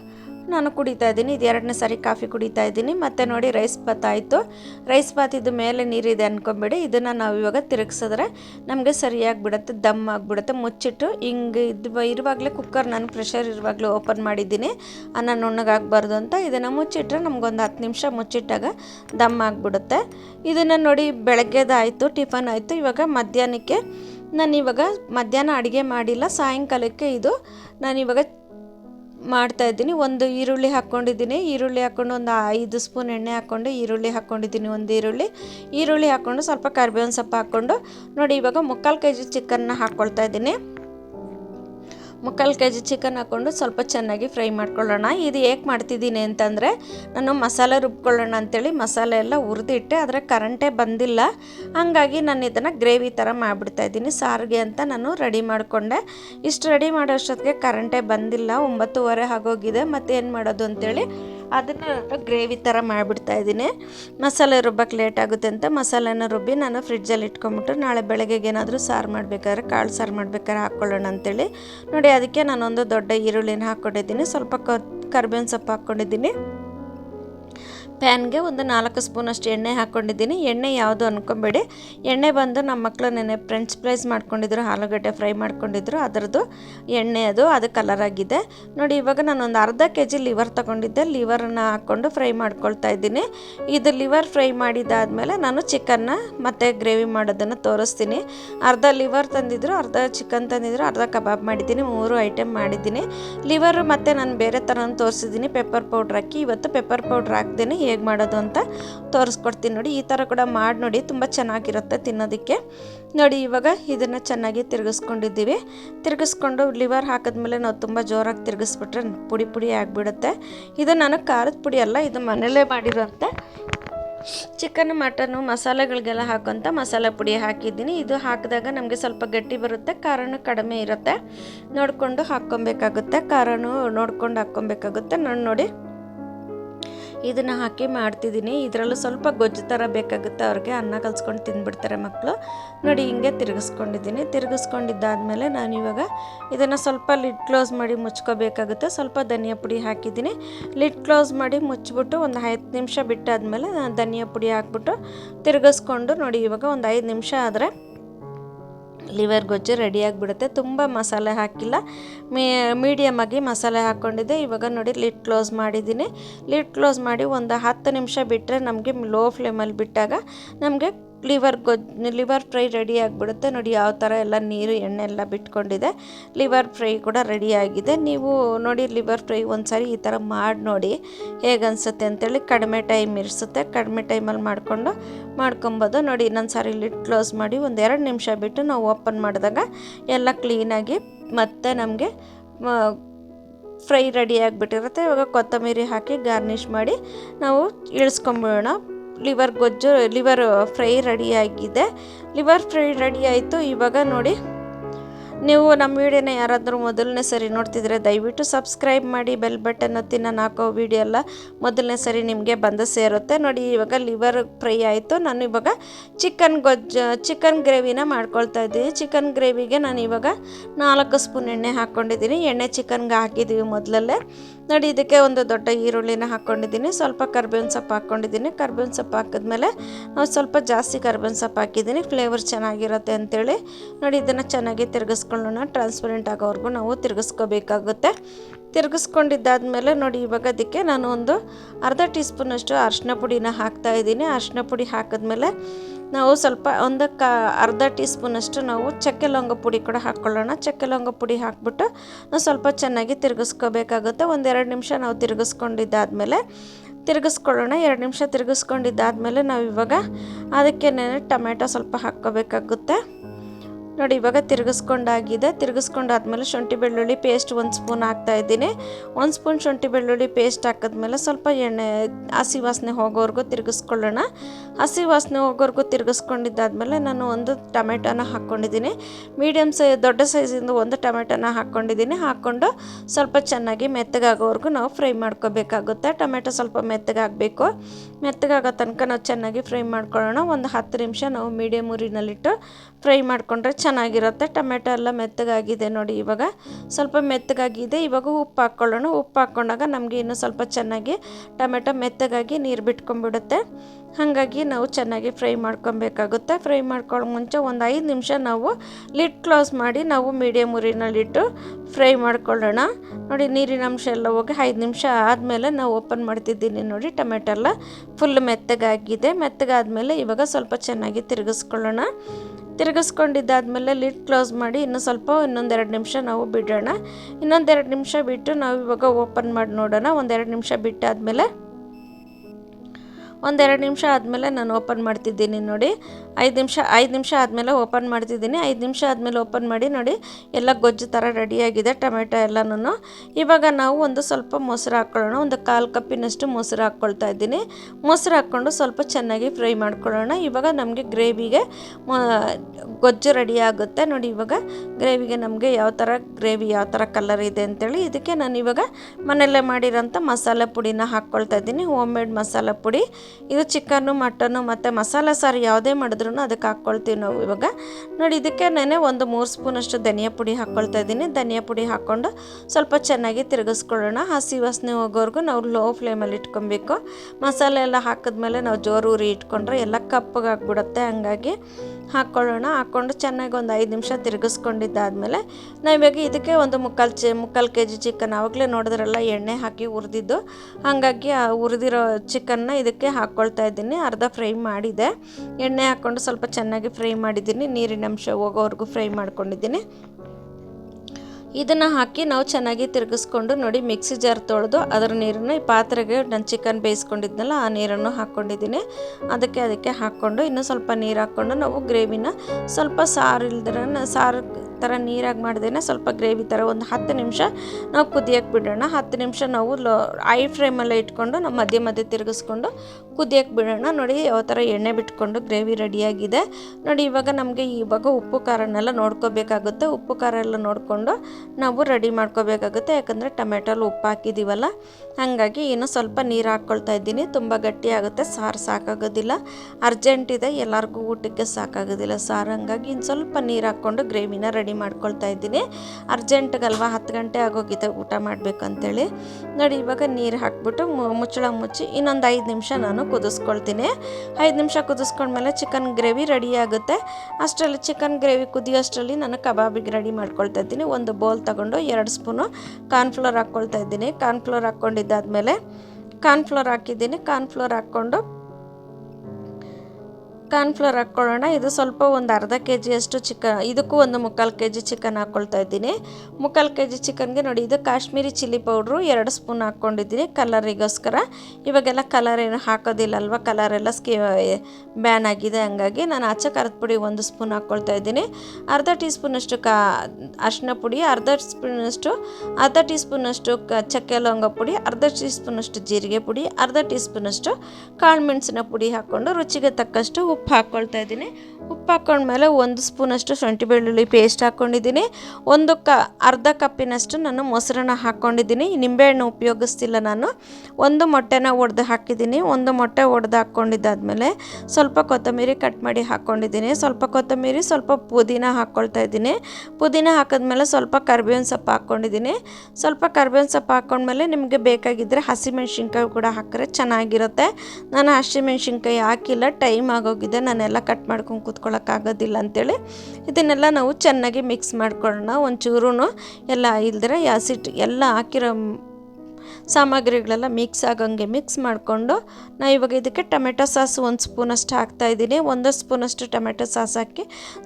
ನಾನು ಕುಡಿತಾ ಇದ್ದೀನಿ. ಇದು ಎರಡನೇ ಸಾರಿ ಕಾಫಿ ಕುಡಿತಾ ಇದ್ದೀನಿ. ಮತ್ತು ನೋಡಿ ರೈಸ್ ಭಾತ್ ಆಯಿತು. ರೈಸ್ ಬಾತ್ ಇದು ಮೇಲೆ ನೀರಿದೆ ಅನ್ಕೊಂಬೇಡಿ. ಇದನ್ನು ನಾವು ಇವಾಗ ತಿರುಗಿಸಿದ್ರೆ ನಮಗೆ ಸರಿಯಾಗಿ ಬಿಡುತ್ತೆ ದಮ್ ಆಗಿಬಿಡುತ್ತೆ, ಮುಚ್ಚಿಟ್ಟು. ಹಿಂಗೆ ಇದು ಇರುವಾಗಲೇ ಕುಕ್ಕರ್ ನಾನು ಪ್ರೆಷರ್ ಇರುವಾಗಲೇ ಓಪನ್ ಮಾಡಿದ್ದೀನಿ. ಅನ್ನ ನುಣ್ಣಗಾಗಬಾರ್ದು ಅಂತ ಇದನ್ನು ಮುಚ್ಚಿಟ್ರೆ ನಮಗೊಂದು ಹತ್ತು ನಿಮಿಷ ಮುಚ್ಚಿಟ್ಟಾಗ ದಮ್ ಆಗಿಬಿಡುತ್ತೆ. ಇದನ್ನು ನೋಡಿ ಬೆಳಗ್ಗೆದಾಯಿತು ಟಿಫನ್ ಆಯಿತು. ಇವಾಗ ಮಧ್ಯಾಹ್ನಕ್ಕೆ ನಾನು ಇವಾಗ ಮಧ್ಯಾಹ್ನ ಅಡುಗೆ ಮಾಡಿಲ್ಲ. ಸಾಯಂಕಾಲಕ್ಕೆ ಇದು ನಾನಿವಾಗ ಮಾಡ್ತಾ ಇದ್ದೀನಿ. ಒಂದು ಈರುಳ್ಳಿ ಹಾಕ್ಕೊಂಡಿದ್ದೀನಿ. ಈರುಳ್ಳಿ ಹಾಕ್ಕೊಂಡು ಒಂದು ಐದು ಸ್ಪೂನ್ ಎಣ್ಣೆ ಹಾಕ್ಕೊಂಡು ಈರುಳ್ಳಿ ಹಾಕ್ಕೊಂಡಿದ್ದೀನಿ ಒಂದು ಈರುಳ್ಳಿ. ಈರುಳ್ಳಿ ಹಾಕ್ಕೊಂಡು ಸ್ವಲ್ಪ ಕರಿಬೇವಿನ ಸೊಪ್ಪು ಹಾಕ್ಕೊಂಡು ನೋಡಿ ಇವಾಗ ಮುಕ್ಕಾಲು ಕೆ ಜಿ ಚಿಕನ್ನ ಹಾಕ್ಕೊಳ್ತಾ ಇದ್ದೀನಿ. ಮುಕ್ಕಾಲು ಕೆ ಜಿ ಚಿಕನ್ ಹಾಕ್ಕೊಂಡು ಸ್ವಲ್ಪ ಚೆನ್ನಾಗಿ ಫ್ರೈ ಮಾಡ್ಕೊಳ್ಳೋಣ. ಇದು ಏಕೆ ಮಾಡ್ತಿದ್ದೀನಿ ಅಂತಂದರೆ, ನಾನು ಮಸಾಲೆ ರುಬ್ಕೊಳ್ಳೋಣ ಅಂತೇಳಿ ಮಸಾಲೆ ಎಲ್ಲ ಹುರಿದಿಟ್ಟೆ, ಆದರೆ ಕರೆಂಟೇ ಬಂದಿಲ್ಲ. ಹಾಗಾಗಿ ನಾನು ಇದನ್ನು ಗ್ರೇವಿ ಥರ ಮಾಡಿಬಿಡ್ತಾ ಇದ್ದೀನಿ. ಸಾರಿಗೆ ಅಂತ ನಾನು ರೆಡಿ ಮಾಡಿಕೊಂಡೆ. ಇಷ್ಟು ರೆಡಿ ಮಾಡೋಷ್ಟೊತ್ತಿಗೆ ಕರೆಂಟೇ ಬಂದಿಲ್ಲ, ಒಂಬತ್ತುವರೆ ಆಗೋಗಿದೆ. ಮತ್ತೇನು ಮಾಡೋದು ಅಂತೇಳಿ ಅದನ್ನು ಗ್ರೇವಿ ಥರ ಮಾಡಿಬಿಡ್ತಾ ಇದ್ದೀನಿ. ಮಸಾಲೆ ರುಬ್ಬಕ್ಕೆ ಲೇಟ್ ಆಗುತ್ತೆ ಅಂತ ಮಸಾಲೆನ ರುಬ್ಬಿ ನಾನು ಫ್ರಿಡ್ಜಲ್ಲಿ ಇಟ್ಕೊಂಬಿಟ್ಟು ನಾಳೆ ಬೆಳಗ್ಗೆಗೆ ಏನಾದರೂ ಸಾರು ಮಾಡಬೇಕಾದ್ರೆ ಕಾಳು ಸಾರು ಮಾಡ್ಬೇಕಾದ್ರೆ ಹಾಕ್ಕೊಳ್ಳೋಣ ಅಂತೇಳಿ. ನೋಡಿ, ಅದಕ್ಕೆ ನಾನೊಂದು ದೊಡ್ಡ ಈರುಳ್ಳಿನ ಹಾಕ್ಕೊಂಡಿದ್ದೀನಿ. ಸ್ವಲ್ಪ ಕರ್ಬೇವಿನ ಸೊಪ್ಪು ಹಾಕ್ಕೊಂಡಿದ್ದೀನಿ. ಪ್ಯಾನ್ಗೆ ಒಂದು ನಾಲ್ಕು ಸ್ಪೂನಷ್ಟು ಎಣ್ಣೆ ಹಾಕ್ಕೊಂಡಿದ್ದೀನಿ. ಎಣ್ಣೆ ಯಾವುದು ಅಂದ್ಕೊಬೇಡಿ ಎಣ್ಣೆ ಬಂದು ನಮ್ಮ ಮಕ್ಕಳು ನೆನೆ ಫ್ರೆಂಚ್ ಫ್ರೈಸ್ ಮಾಡ್ಕೊಂಡಿದ್ರು, ಆಲೂಗಡ್ಡೆ ಫ್ರೈ ಮಾಡ್ಕೊಂಡಿದ್ರು. ಅದರದ್ದು ಎಣ್ಣೆ ಅದು ಅದು ಕಲರ್ ಆಗಿದೆ. ನೋಡಿ, ಇವಾಗ ನಾನು ಒಂದು ಅರ್ಧ ಕೆ ಜಿ ಲಿವರ್ ತೊಗೊಂಡಿದ್ದೆ. ಲಿವರನ್ನು ಹಾಕ್ಕೊಂಡು ಫ್ರೈ ಮಾಡ್ಕೊಳ್ತಾ ಇದ್ದೀನಿ. ಇದು ಲಿವರ್ ಫ್ರೈ ಮಾಡಿದ್ದಾದಮೇಲೆ ನಾನು ಚಿಕನ್ನ ಮತ್ತು ಗ್ರೇವಿ ಮಾಡೋದನ್ನು ತೋರಿಸ್ತೀನಿ. ಅರ್ಧ ಲಿವರ್ ತಂದಿದ್ರು, ಅರ್ಧ ಚಿಕನ್ ತಂದಿದ್ರು, ಅರ್ಧ ಕಬಾಬ್ ಮಾಡಿದ್ದೀನಿ. ಮೂರು ಐಟಮ್ ಮಾಡಿದ್ದೀನಿ. ಲಿವರು ಮತ್ತು ನಾನು ಬೇರೆ ಥರ ತೋರಿಸಿದ್ದೀನಿ. ಪೆಪ್ಪರ್ ಪೌಡ್ರ್ ಹಾಕಿ. ಇವತ್ತು ಪೆಪ್ಪರ್ ಪೌಡ್ರ್ ಹಾಕ್ದೇನೆ ಹೇಗೆ ಮಾಡೋದು ಅಂತ ತೋರಿಸ್ಕೊಡ್ತೀನಿ ನೋಡಿ. ಈ ಥರ ಕೂಡ ಮಾಡಿ ನೋಡಿ, ತುಂಬ ಚೆನ್ನಾಗಿರುತ್ತೆ ತಿನ್ನೋದಕ್ಕೆ. ನೋಡಿ, ಇವಾಗ ಇದನ್ನು ಚೆನ್ನಾಗಿ ತಿರುಗಿಸ್ಕೊಂಡಿದ್ದೀವಿ. ತಿರುಗಿಸ್ಕೊಂಡು ಲಿವರ್ ಹಾಕಿದ್ಮೇಲೆ ನಾವು ತುಂಬ ಜೋರಾಗಿ ತಿರುಗಿಸ್ಬಿಟ್ರೆ ಪುಡಿ ಪುಡಿ ಆಗಿಬಿಡುತ್ತೆ. ಇದು ನಾನು ಖಾರದ ಪುಡಿ ಅಲ್ಲ, ಇದು ಮನೆಯಲ್ಲೇ ಮಾಡಿರೋಂಥ ಚಿಕನ್, ಮಟನು, ಮಸಾಲೆಗಳಿಗೆಲ್ಲ ಹಾಕೋಂಥ ಮಸಾಲೆ ಪುಡಿ ಹಾಕಿದ್ದೀನಿ. ಇದು ಹಾಕಿದಾಗ ನಮಗೆ ಸ್ವಲ್ಪ ಗಟ್ಟಿ ಬರುತ್ತೆ, ಖಾರನೂ ಕಡಿಮೆ ಇರುತ್ತೆ. ನೋಡಿಕೊಂಡು ಹಾಕ್ಕೊಬೇಕಾಗುತ್ತೆ, ಖಾರನೂ ನೋಡ್ಕೊಂಡು ಹಾಕ್ಕೊಬೇಕಾಗುತ್ತೆ. ನಾನು ನೋಡಿ. ಇದನ್ನು ಹಾಕಿ ಮಾಡ್ತಿದ್ದೀನಿ. ಇದರಲ್ಲೂ ಸ್ವಲ್ಪ ಗೊಜ್ಜು ಥರ ಬೇಕಾಗುತ್ತೆ. ಅವ್ರಿಗೆ ಅನ್ನ ಕಲ್ಸ್ಕೊಂಡು ತಿಂದ್ಬಿಡ್ತಾರೆ ಮಕ್ಕಳು ನೋಡಿ, ಹಿಂಗೆ ತಿರುಗಿಸ್ಕೊಂಡಿದ್ದೀನಿ. ತಿರುಗಿಸ್ಕೊಂಡಿದ್ದಾದಮೇಲೆ ನಾನು ಇವಾಗ ಇದನ್ನು ಸ್ವಲ್ಪ ಲಿಡ್ ಕ್ಲೋಸ್ ಮಾಡಿ ಮುಚ್ಕೋಬೇಕಾಗುತ್ತೆ. ಸ್ವಲ್ಪ ಧನಿಯಾ ಪುಡಿ ಹಾಕಿದ್ದೀನಿ. ಲಿಡ್ ಕ್ಲೋಸ್ ಮಾಡಿ ಮುಚ್ಚಿಬಿಟ್ಟು ಒಂದು ಐದು ನಿಮಿಷ ಬಿಟ್ಟಾದಮೇಲೆ ಧನಿಯಾ ಪುಡಿ ಹಾಕ್ಬಿಟ್ಟು ತಿರುಗಿಸ್ಕೊಂಡು ನೋಡಿ, ಇವಾಗ ಒಂದು ಐದು ನಿಮಿಷ ಆದರೆ ಲಿವರ್ ಗೊಜ್ಜು ರೆಡಿಯಾಗಿಬಿಡುತ್ತೆ. ತುಂಬ ಮಸಾಲೆ ಹಾಕಿಲ್ಲ. ಮೀಡಿಯಮ್ ಆಗಿ ಮಸಾಲೆ ಹಾಕ್ಕೊಂಡಿದ್ದೆ ಇವಾಗ ನೋಡಿ, ಲಿಡ್ ಕ್ಲೋಸ್ ಮಾಡಿದ್ದೀನಿ. ಲಿಡ್ ಕ್ಲೋಸ್ ಮಾಡಿ ಒಂದು ಹತ್ತು ನಿಮಿಷ ಬಿಟ್ಟರೆ ನಮಗೆ ಲೋ ಫ್ಲೇಮಲ್ಲಿ ಬಿಟ್ಟಾಗ ನಮಗೆ ಲಿವರ್ ಗೊಜ್ಜು, ಲಿವರ್ ಫ್ರೈ ರೆಡಿ ಆಗಿಬಿಡುತ್ತೆ. ನೋಡಿ ಯಾವ ಥರ ಎಲ್ಲ ನೀರು, ಎಣ್ಣೆ ಎಲ್ಲ ಬಿಟ್ಕೊಂಡಿದೆ. ಲಿವರ್ ಫ್ರೈ ಕೂಡ ರೆಡಿ ಆಗಿದೆ. ನೀವು ನೋಡಿ ಲಿವರ್ ಫ್ರೈ ಒಂದು ಸಾರಿ ಈ ಥರ ಮಾಡಿ ನೋಡಿ ಹೇಗನ್ಸುತ್ತೆ ಅಂತೇಳಿ. ಕಡಿಮೆ ಟೈಮ್ ಇರಿಸುತ್ತೆ. ಕಡಿಮೆ ಟೈಮಲ್ಲಿ ಮಾಡಿಕೊಂಡು ಮಾಡ್ಕೊಬೋದು. ನೋಡಿ ಇನ್ನೊಂದು ಸಾರಿ ಲಿಡ್ ಕ್ಲೋಸ್ ಮಾಡಿ ಒಂದು ಎರಡು ನಿಮಿಷ ಬಿಟ್ಟು ನಾವು ಓಪನ್ ಮಾಡಿದಾಗ ಎಲ್ಲ ಕ್ಲೀನಾಗಿ ಮತ್ತೆ ನಮಗೆ ಫ್ರೈ ರೆಡಿ ಆಗಿಬಿಟ್ಟಿರುತ್ತೆ. ಇವಾಗ ಕೊತ್ತಂಬರಿ ಹಾಕಿ ಗಾರ್ನಿಷ್ ಮಾಡಿ ನಾವು ಇಳಿಸ್ಕೊಂಬಿಡೋಣ. ಲಿವರ್ ಗೊಜ್ಜು ಲಿವರ್ ಫ್ರೈ ರೆಡಿಯಾಗಿದೆ ಲಿವರ್ ಫ್ರೈ ರೆಡಿ ಆಯಿತು. ಇವಾಗ ನೋಡಿ ನೀವು ನಮ್ಮ ವೀಡಿಯೋನ ಯಾರಾದರೂ ಮೊದಲನೇ ಸರಿ ನೋಡ್ತಿದ್ರೆ ದಯವಿಟ್ಟು ಸಬ್ಸ್ಕ್ರೈಬ್ ಮಾಡಿ ಬೆಲ್ ಬಟನ್ ಒತ್ತಿ ನಾನು ಹಾಕೋ ವಿಡಿಯೋ ಎಲ್ಲ ಮೊದಲನೇ ಸರಿ ನಿಮಗೆ ಬಂದು ಸೇರುತ್ತೆ. ನೋಡಿ, ಇವಾಗ ಲಿವರ್ ಫ್ರೈ ಆಯಿತು. ನಾನು ಇವಾಗ ಚಿಕನ್ ಗೊಜ್ಜು ಚಿಕನ್ ಗ್ರೇವಿನ ಮಾಡ್ಕೊಳ್ತಾ ಇದ್ದೀನಿ. ಚಿಕನ್ ಗ್ರೇವಿಗೆ ನಾನು ಇವಾಗ ನಾಲ್ಕು ಸ್ಪೂನ್ ಎಣ್ಣೆ ಹಾಕ್ಕೊಂಡಿದ್ದೀನಿ. ಎಣ್ಣೆ ಚಿಕನ್ಗೆ ಹಾಕಿದ್ದೀವಿ ಮೊದಲಲ್ಲೇ. ನೋಡಿ, ಇದಕ್ಕೆ ಒಂದು ದೊಡ್ಡ ಈರುಳ್ಳಿನ ಹಾಕ್ಕೊಂಡಿದ್ದೀನಿ. ಸ್ವಲ್ಪ ಕರ್ಬೇವಿನ ಸೊಪ್ಪು ಹಾಕ್ಕೊಂಡಿದ್ದೀನಿ. ಕರ್ಬೇವಿನ ಸೊಪ್ಪು ಹಾಕಿದ್ಮೇಲೆ ಸ್ವಲ್ಪ ಜಾಸ್ತಿ ಕರ್ಬೇವಿನ ಸೊಪ್ಪು ಹಾಕಿದ್ದೀನಿ. ಫ್ಲೇವರ್ ಚೆನ್ನಾಗಿರುತ್ತೆ ಅಂತೇಳಿ. ನೋಡಿ, ಇದನ್ನು ಚೆನ್ನಾಗಿ ತಿರುಗಿಸ್ಕೊಳ್ಳೋಣ ಟ್ರಾನ್ಸ್ಪರೆಂಟ್ ಆಗೋವರೆಗೂ ನಾವು ತಿರುಗಿಸ್ಕೋಬೇಕಾಗುತ್ತೆ. ತಿರುಗಿಸ್ಕೊಂಡಿದ್ದಾದಮೇಲೆ ನೋಡಿ ಇವಾಗ ಅದಕ್ಕೆ ನಾನು ಒಂದು ಅರ್ಧ ಟೀ ಸ್ಪೂನಷ್ಟು ಅರಿಶಿನ ಪುಡಿನ ಹಾಕ್ತಾ ಇದ್ದೀನಿ. ಅರಶಿನ ಪುಡಿ ಹಾಕಿದ್ಮೇಲೆ ನಾವು ಸ್ವಲ್ಪ ಒಂದು ಕ ಅರ್ಧ ಟೀ ಸ್ಪೂನಷ್ಟು ನಾವು ಚಕ್ಕೆ ಲವಂಗ ಪುಡಿ ಕೂಡ ಹಾಕ್ಕೊಳ್ಳೋಣ. ಚಕ್ಕೆ ಲವಂಗ ಪುಡಿ ಹಾಕ್ಬಿಟ್ಟು ನಾವು ಸ್ವಲ್ಪ ಚೆನ್ನಾಗಿ ತಿರುಗಿಸ್ಕೋಬೇಕಾಗುತ್ತೆ. ಒಂದೆರಡು ನಿಮಿಷ ನಾವು ತಿರುಗಿಸ್ಕೊಂಡಿದ್ದಾದಮೇಲೆ ತಿರುಗಿಸ್ಕೊಳ್ಳೋಣ. ಎರಡು ನಿಮಿಷ ತಿರುಗಿಸ್ಕೊಂಡಿದ್ದಾದಮೇಲೆ ನಾವು ಇವಾಗ ಅದಕ್ಕೆ ಟೊಮೆಟೊ ಸ್ವಲ್ಪ ಹಾಕ್ಕೋಬೇಕಾಗುತ್ತೆ. ನೋಡಿ, ಇವಾಗ ತಿರುಗಿಸ್ಕೊಂಡಾಗಿದೆ. ತಿರುಗಿಸ್ಕೊಂಡಾದ್ಮೇಲೆ ಶುಂಠಿ ಬೆಳ್ಳುಳ್ಳಿ ಪೇಸ್ಟ್ ಒಂದು ಸ್ಪೂನ್ ಹಾಕ್ತಾ ಇದ್ದೀನಿ. ಒಂದು ಸ್ಪೂನ್ ಶುಂಠಿ ಬೆಳ್ಳುಳ್ಳಿ ಪೇಸ್ಟ್ ಹಾಕಿದ್ಮೇಲೆ ಸ್ವಲ್ಪ ಎಣ್ಣೆ, ಹಸಿ ವಾಸನೆ ಹೋಗೋವರೆಗೂ ತಿರುಗಿಸ್ಕೊಳ್ಳೋಣ. ಹಸಿ ವಾಸನೆ ಹೋಗೋವರೆಗೂ ತಿರುಗಿಸ್ಕೊಂಡಿದ್ದಾದ್ಮೇಲೆ ನಾನು ಒಂದು ಟೊಮೆಟೊನ ಹಾಕ್ಕೊಂಡಿದ್ದೀನಿ. ಮೀಡಿಯಮ್ ಸೈ ದೊಡ್ಡ ಸೈಜಿಂದ ಒಂದು ಟೊಮೆಟೊನ ಹಾಕ್ಕೊಂಡಿದ್ದೀನಿ. ಹಾಕ್ಕೊಂಡು ಸ್ವಲ್ಪ ಚೆನ್ನಾಗಿ ಮೆತ್ತಗಾಗೋವರೆಗೂ ನಾವು ಫ್ರೈ ಮಾಡ್ಕೋಬೇಕಾಗುತ್ತೆ. ಟೊಮೆಟೊ ಸ್ವಲ್ಪ ಮೆತ್ತಗಾಗಬೇಕು. ಮೆತ್ತಗಾಗೋ ತನಕ ನಾವು ಚೆನ್ನಾಗಿ ಫ್ರೈ ಮಾಡ್ಕೊಳ್ಳೋಣ. ಒಂದು ಹತ್ತು ನಿಮಿಷ ನಾವು ಮೀಡಿಯಮ್ ಉರಿನಲ್ಲಿಟ್ಟು ಫ್ರೈ ಮಾಡಿಕೊಂಡ್ರೆ ಚೆನ್ನಾಗಿರುತ್ತೆ. ಟೊಮೆಟೊ ಎಲ್ಲ ಮೆತ್ತಗಾಗಿದೆ ನೋಡಿ ಇವಾಗ. ಸ್ವಲ್ಪ ಮೆತ್ತಗಾಗಿದೆ. ಇವಾಗ ಉಪ್ಪು ಹಾಕ್ಕೊಳ್ಳೋಣ ಉಪ್ಪು ಹಾಕ್ಕೊಂಡಾಗ ನಮಗೆ ಇನ್ನೂ ಸ್ವಲ್ಪ ಚೆನ್ನಾಗಿ ಟೊಮೆಟೊ ಮೆತ್ತಗಾಗಿ ನೀರು ಬಿಟ್ಕೊಂಡ್ಬಿಡುತ್ತೆ. ಹಾಗಾಗಿ ನಾವು ಚೆನ್ನಾಗಿ ಫ್ರೈ ಮಾಡ್ಕೊಬೇಕಾಗುತ್ತೆ. ಫ್ರೈ ಮಾಡ್ಕೊಳ್ಳೋ ಮುಂಚೆ ಒಂದು ಐದು ನಿಮಿಷ ನಾವು ಲಿಡ್ ಕ್ಲೋಸ್ ಮಾಡಿ ನಾವು ಮೀಡಿಯಮ್ ಉರಿನಲ್ಲಿಟ್ಟು ಫ್ರೈ ಮಾಡ್ಕೊಳ್ಳೋಣ. ನೋಡಿ ನೀರಿನ ಅಂಶ ಎಲ್ಲ ಹೋಗಿ ಐದು ನಿಮಿಷ ಆದಮೇಲೆ ನಾವು ಓಪನ್ ಮಾಡ್ತಿದ್ದೀನಿ ನೋಡಿ. ಟೊಮೆಟೊ ಎಲ್ಲ ಫುಲ್ ಮೆತ್ತಗಾಗಿದೆ. ಮೆತ್ತಗಾದ್ಮೇಲೆ ಇವಾಗ ಸ್ವಲ್ಪ ಚೆನ್ನಾಗಿ ತಿರುಗಿಸ್ಕೊಳ್ಳೋಣ. ತಿರುಗಿಸ್ಕೊಂಡಿದ್ದಾದ್ಮೇಲೆ ಲಿಡ್ ಕ್ಲೋಸ್ ಮಾಡಿ ಇನ್ನೂ ಸ್ವಲ್ಪ ಇನ್ನೊಂದೆರಡು ನಿಮಿಷ ನಾವು ಬಿಡೋಣ. ಇನ್ನೊಂದೆರಡು ನಿಮಿಷ ಬಿಟ್ಟು ನಾವು ಇವಾಗ ಓಪನ್ ಮಾಡಿ ನೋಡೋಣ. ಒಂದೆರಡು ನಿಮಿಷ ಬಿಟ್ಟಾದಮೇಲೆ, ಒಂದೆರಡು ನಿಮಿಷ ಆದಮೇಲೆ ನಾನು ಓಪನ್ ಮಾಡ್ತಿದ್ದೀನಿ ನೋಡಿ. ಐದು ನಿಮಿಷ ಐದು ನಿಮಿಷ ಆದಮೇಲೆ ಓಪನ್ ಮಾಡ್ತಿದ್ದೀನಿ. ಐದು ನಿಮಿಷ ಆದಮೇಲೆ ಓಪನ್ ಮಾಡಿ ನೋಡಿ, ಎಲ್ಲ ಗೊಜ್ಜು ಥರ ರೆಡಿಯಾಗಿದೆ ಟೊಮೆಟೊ ಎಲ್ಲನೂ ಇವಾಗ ನಾವು ಒಂದು ಸ್ವಲ್ಪ ಮೊಸರು ಹಾಕ್ಕೊಳ್ಳೋಣ ಒಂದು ಕಾಲು ಕಪ್ಪಿನಷ್ಟು ಮೊಸರು ಹಾಕ್ಕೊಳ್ತಾ ಇದ್ದೀನಿ. ಮೊಸರು ಹಾಕ್ಕೊಂಡು ಸ್ವಲ್ಪ ಚೆನ್ನಾಗಿ ಫ್ರೈ ಮಾಡ್ಕೊಳ್ಳೋಣ. ಇವಾಗ ನಮಗೆ ಗ್ರೇವಿಗೆ ಗೊಜ್ಜು ರೆಡಿ ಆಗುತ್ತೆ. ನೋಡಿ ಇವಾಗ ಗ್ರೇವಿಗೆ ನಮಗೆ ಯಾವ ಥರ ಗ್ರೇವಿ ಯಾವ ಥರ ಕಲರ್ ಇದೆ ಅಂತೇಳಿ. ಇದಕ್ಕೆ ನಾನು ಇವಾಗ ಮನೆಯಲ್ಲೇ ಮಾಡಿರೋಂಥ ಮಸಾಲೆ ಪುಡಿನ ಹಾಕ್ಕೊಳ್ತಾ ಇದ್ದೀನಿ. ಹೋಮ್ ಮೇಡ್ ಮಸಾಲೆ ಪುಡಿ. ಇದು ಚಿಕನ್ನು ಮಟನ್ನು ಮತ್ತು ಮಸಾಲೆ ಸಾರು ಯಾವುದೇ ಮಾಡಿದ್ರು ಅದಕ್ಕೆ ಹಾಕ್ಕೊಳ್ತೀವಿ ನಾವು ಇವಾಗ. ನೋಡಿ, ಇದಕ್ಕೆ ನಾನು ಒಂದು ಮೂರು ಸ್ಪೂನಷ್ಟು ಧನಿಯಾ ಪುಡಿ ಹಾಕ್ಕೊಳ್ತಾ ಇದ್ದೀನಿ. ಧನಿಯಾ ಪುಡಿ ಹಾಕ್ಕೊಂಡು ಸ್ವಲ್ಪ ಚೆನ್ನಾಗಿ ತಿರುಗಿಸ್ಕೊಳ್ಳೋಣ. ಹಸಿ ವಾಸನೆ ಹೋಗೋವರೆಗೂ ನಾವು ಲೋ ಫ್ಲೇಮಲ್ಲಿ ಇಟ್ಕೊಬೇಕು. ಮಸಾಲೆ ಎಲ್ಲ ಹಾಕಿದ್ಮೇಲೆ ನಾವು ಜೋರು ಉರಿ ಇಟ್ಕೊಂಡ್ರೆ ಎಲ್ಲ ಕಪ್ಪಗಾಗ್ಬಿಡುತ್ತೆ ಹಂಗಾಗಿ ಹಾಕ್ಕೊಳ್ಳೋಣ. ಹಾಕ್ಕೊಂಡು ಚೆನ್ನಾಗಿ ಒಂದು ಐದು ನಿಮಿಷ ತಿರುಗಿಸ್ಕೊಂಡಿದ್ದಾದಮೇಲೆ ಇವಾಗ ಇದಕ್ಕೆ ಒಂದು ಮುಕ್ಕಾಲು ಚಿ, ಮುಕ್ಕಾಲು ಕೆ ಜಿ ಚಿಕನ್ ಆವಾಗಲೇ ನೋಡಿದ್ರಲ್ಲ, ಎಣ್ಣೆ ಹಾಕಿ ಹುರಿದಿದ್ದು. ಹಾಗಾಗಿ ಆ ಹುರಿದಿರೋ ಚಿಕನ್ನ ಇದಕ್ಕೆ ಹಾಕ್ಕೊಳ್ತಾ ಇದ್ದೀನಿ. ಅರ್ಧ ಫ್ರೈ ಮಾಡಿದೆ. ಎಣ್ಣೆ ಹಾಕ್ಕೊಂಡು ಸ್ವಲ್ಪ ಚೆನ್ನಾಗಿ ಫ್ರೈ ಮಾಡಿದ್ದೀನಿ. ನೀರಿನ ಅಂಶ ಹೋಗೋವರೆಗೂ ಫ್ರೈ ಮಾಡ್ಕೊಂಡಿದ್ದೀನಿ. ಇದನ್ನು ಹಾಕಿ ನಾವು ಚೆನ್ನಾಗಿ ತಿರುಗಿಸ್ಕೊಂಡು ನೋಡಿ ಮಿಕ್ಸಿ ಜಾರ್ ತೊಳೆದು ಅದರ ನೀರನ್ನು ಈ ಪಾತ್ರೆಗೆ ನಾನು ಚಿಕನ್ ಬೇಯಿಸ್ಕೊಂಡಿದ್ನಲ್ಲ ಆ ನೀರನ್ನು ಹಾಕ್ಕೊಂಡಿದ್ದೀನಿ. ಅದಕ್ಕೆ ಅದಕ್ಕೆ ಹಾಕ್ಕೊಂಡು ಇನ್ನೂ ಸ್ವಲ್ಪ ನೀರು ಹಾಕ್ಕೊಂಡು ನಾವು ಗ್ರೇವಿನ ಸ್ವಲ್ಪ ಸಾರು ಇಲ್ದಿರ ಸಾರು ಥರ ನೀರಾಗಿ ಮಾಡ್ದೇನೆ ಸ್ವಲ್ಪ ಗ್ರೇವಿ ಥರ ಒಂದು ಹತ್ತು ನಿಮಿಷ ನಾವು ಕುದಿಯೋಕ್ಕೆ ಬಿಡೋಣ. ಹತ್ತು ನಿಮಿಷ ನಾವು ಲೋ ಐ ಫ್ಲೇಮಲ್ಲೇ ಇಟ್ಕೊಂಡು ನಾವು ಮಧ್ಯೆ ಮಧ್ಯೆ ತಿರುಗಿಸ್ಕೊಂಡು ಕುದಿಯೋಕ್ಕೆ ಬಿಡೋಣ. ನೋಡಿ, ಯಾವ ಥರ ಎಣ್ಣೆ ಬಿಟ್ಕೊಂಡು ಗ್ರೇವಿ ರೆಡಿಯಾಗಿದೆ. ನೋಡಿ, ಇವಾಗ ನಮಗೆ ಇವಾಗ ಉಪ್ಪು ಖಾರನೆಲ್ಲ ನೋಡ್ಕೋಬೇಕಾಗುತ್ತೆ. ಉಪ್ಪು ಖಾರ ಎಲ್ಲ ನೋಡಿಕೊಂಡು ನಾವು ರೆಡಿ ಮಾಡ್ಕೋಬೇಕಾಗುತ್ತೆ. ಯಾಕಂದರೆ ಟೊಮೆಟೊಲ್ಲಿ ಉಪ್ಪು ಹಾಕಿದ್ದೀವಲ್ಲ, ಹಾಗಾಗಿ ಇನ್ನೂ ಸ್ವಲ್ಪ ನೀರು ಹಾಕ್ಕೊಳ್ತಾ ಇದ್ದೀನಿ. ತುಂಬ ಗಟ್ಟಿ ಆಗುತ್ತೆ ಸಾರು ಸಾಕಾಗೋದಿಲ್ಲ. ಅರ್ಜೆಂಟ್ ಇದೆ, ಎಲ್ಲರಿಗೂ ಊಟಕ್ಕೆ ಸಾಕಾಗೋದಿಲ್ಲ ಸಾರು. ಹಂಗಾಗಿ ಇನ್ನು ಸ್ವಲ್ಪ ನೀರು ಹಾಕ್ಕೊಂಡು ಗ್ರೇವಿನ ರೆಡಿ ಮಾಡ್ಕೊಳ್ತಾ ಇದ್ದೀನಿ. ಅರ್ಜೆಂಟ್ಗಲ್ವ ಹತ್ತು ಗಂಟೆ ಆಗೋಗಿದೆ ಊಟ ಮಾಡಬೇಕಂತೇಳಿ. ನೋಡಿ, ಇವಾಗ ನೀರು ಹಾಕ್ಬಿಟ್ಟು ಮುಚ್ಚಳ ಮುಚ್ಚಿ ಇನ್ನೊಂದು ಐದು ನಿಮಿಷ ನಾನು ಕುದಿಸ್ಕೊಳ್ತೀನಿ. ಐದು ನಿಮಿಷ ಕುದಿಸ್ಕೊಂಡ್ಮೇಲೆ ಚಿಕನ್ ಗ್ರೇವಿ ರೆಡಿ ಆಗುತ್ತೆ. ಅಷ್ಟರಲ್ಲಿ ಚಿಕನ್ ಗ್ರೇವಿ ಕುದಿಯೋಷ್ಟರಲ್ಲಿ ನಾನು ಕಬಾಬಿಗೆ ರೆಡಿ ಮಾಡ್ಕೊಳ್ತಾ ಇದ್ದೀನಿ. ಒಂದು ಬೌಲ್ ತಗೊಂಡು ಎರಡು ಸ್ಪೂನು ಕಾರ್ನ್ಫ್ಲೋರ್ ಹಾಕ್ಕೊಳ್ತಾ ಇದ್ದೀನಿ. ಕಾರ್ನ್ಫ್ಲೋರ್ ಹಾಕ್ಕೊಂಡಿದ್ದಾದಮೇಲೆ ಕಾರ್ನ್ಫ್ಲೋರ್ ಹಾಕಿದ್ದೀನಿ. ಕಾರ್ನ್ಫ್ಲೋರ್ ಹಾಕ್ಕೊಂಡು ಕಾರ್ನ್ಫ್ಲೋರ್ ಹಾಕ್ಕೊಳ್ಳೋಣ. ಇದು ಸ್ವಲ್ಪ ಒಂದು ಅರ್ಧ ಕೆ ಜಿಯಷ್ಟು ಚಿಕನ್ ಇದಕ್ಕೂ ಒಂದು ಮುಕ್ಕಾಲು ಕೆ ಜಿ ಚಿಕನ್ ಹಾಕ್ಕೊಳ್ತಾ ಇದ್ದೀನಿ. ಮುಕ್ಕಾಲು ಕೆ ಜಿ ಚಿಕನ್ಗೆ ನೋಡಿ, ಇದು ಕಾಶ್ಮೀರಿ ಚಿಲ್ಲಿ ಪೌಡ್ರು ಎರಡು ಸ್ಪೂನ್ ಹಾಕ್ಕೊಂಡಿದ್ದೀನಿ ಕಲರಿಗೋಸ್ಕರ. ಇವಾಗೆಲ್ಲ ಕಲರ್ ಏನು ಹಾಕೋದಿಲ್ಲ ಅಲ್ವಾ ಕಲರ್ ಎಲ್ಲ ಸ್ಕಿ, ಬ್ಯಾನ್ ಆಗಿದೆ, ಹಂಗಾಗಿ ನಾನು ಆಚೆ ಖಾರದ ಪುಡಿ ಒಂದು ಸ್ಪೂನ್ ಹಾಕ್ಕೊಳ್ತಾ ಇದ್ದೀನಿ. ಅರ್ಧ ಟೀ ಸ್ಪೂನಷ್ಟು ಕಾ, ಅರಿಶಿನ ಪುಡಿ, ಅರ್ಧ ಸ್ಪೂನಷ್ಟು ಅರ್ಧ ಟೀ ಸ್ಪೂನಷ್ಟು ಕ, ಚಕ್ಕೆ ಲವಂಗ ಪುಡಿ, ಅರ್ಧ ಟೀ ಸ್ಪೂನಷ್ಟು ಜೀರಿಗೆ ಪುಡಿ, ಅರ್ಧ ಟೀ ಸ್ಪೂನಷ್ಟು ಕಾಳು ಮೆಣಸಿನ ಪುಡಿ ಹಾಕ್ಕೊಂಡು ರುಚಿಗೆ ತಕ್ಕಷ್ಟು ಉಪ್ಪು ಹಾಕ್ಕೊಳ್ತಾ ಇದ್ದೀನಿ. ಉಪ್ಪು ಹಾಕ್ಕೊಂಡ್ಮೇಲೆ ಒಂದು ಸ್ಪೂನಷ್ಟು ಶುಂಠಿ ಬೆಳ್ಳುಳ್ಳಿ ಪೇಸ್ಟ್ ಹಾಕ್ಕೊಂಡಿದ್ದೀನಿ. ಒಂದು ಕ, ಅರ್ಧ ಕಪ್ಪಿನಷ್ಟು ನಾನು ಮೊಸರನ್ನ ಹಾಕ್ಕೊಂಡಿದ್ದೀನಿ. ನಿಂಬೆಹಣ್ಣು ಉಪಯೋಗಿಸ್ತಿಲ್ಲ ನಾನು. ಒಂದು ಮೊಟ್ಟೆನ ಒಡೆದು ಹಾಕಿದ್ದೀನಿ. ಒಂದು ಮೊಟ್ಟೆ ಒಡೆದು ಹಾಕ್ಕೊಂಡಿದ್ದಾದ್ಮೇಲೆ ಸ್ವಲ್ಪ ಕೊತ್ತಂಬರಿ ಕಟ್ ಮಾಡಿ ಹಾಕ್ಕೊಂಡಿದ್ದೀನಿ. ಸ್ವಲ್ಪ ಕೊತ್ತಂಬರಿ, ಸ್ವಲ್ಪ ಪುದೀನ ಹಾಕ್ಕೊಳ್ತಾ ಇದ್ದೀನಿ. ಪುದೀನ ಹಾಕಿದ್ಮೇಲೆ ಸ್ವಲ್ಪ ಕರ್ಬೇವಿನ ಸೊಪ್ಪು ಹಾಕ್ಕೊಂಡಿದ್ದೀನಿ. ಸ್ವಲ್ಪ ಕರ್ಬೇವಿನ ಸೊಪ್ಪು ಹಾಕ್ಕೊಂಡ್ಮೇಲೆ ನಿಮಗೆ ಬೇಕಾಗಿದ್ದರೆ ಹಸಿಮೆಣ್ಸಿನ್ಕಾಯಿ ಕೂಡ ಹಾಕಿದ್ರೆ ಚೆನ್ನಾಗಿರುತ್ತೆ. ನಾನು ಹಸಿಮೆಣ್ಸಿನ್ಕಾಯಿ ಹಾಕಿಲ್ಲ, ಟೈಮ್ ಆಗೋಗಿದೆ. ನಾನೆಲ್ಲ ಕಟ್ ಮಾಡ್ಕೊಂಡು ಕೂತ್ಕೊಳ್ಳೋಕ್ಕಾಗೋದಿಲ್ಲ ಅಂತೇಳಿ. ಇದನ್ನೆಲ್ಲ ನಾವು ಚೆನ್ನಾಗಿ ಮಿಕ್ಸ್ ಮಾಡ್ಕೊಳ್ಳೋಣ. ಒಂಚೂರು ಎಲ್ಲ ಇಲ್ದಿರ ಆ್ಯಸಿಟ್ ಎಲ್ಲ ಹಾಕಿರೋ ಸಾಮಗ್ರಿಗಳೆಲ್ಲ ಮಿಕ್ಸ್ ಆಗೋಂಗೆ ಮಿಕ್ಸ್ ಮಾಡಿಕೊಂಡು ನಾ ಇವಾಗ ಇದಕ್ಕೆ ಟೊಮೆಟೊ ಸಾಸ್ ಒಂದು ಸ್ಪೂನಷ್ಟು ಹಾಕ್ತಾಯಿದ್ದೀನಿ ಒಂದು ಸ್ಪೂನಷ್ಟು ಟೊಮೆಟೊ ಸಾಸ್ ಹಾಕಿ